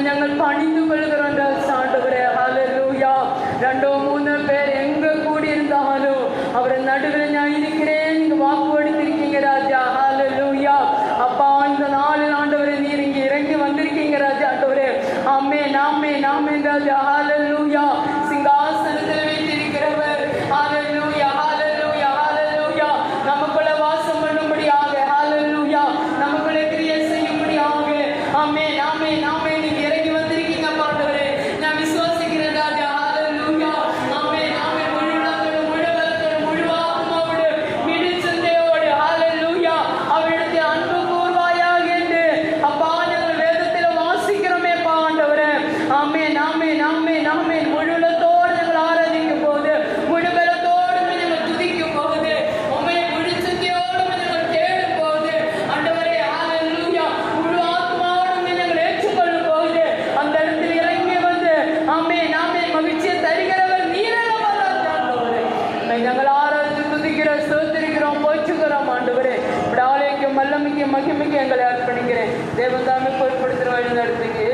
ഞങ്ങൾ പണിതുകൊള്ളുക எங்களை அர்ப்பணிக்கிறேன். தேவதாமை பொருட்படுத்துகிற வழி நடத்துங்க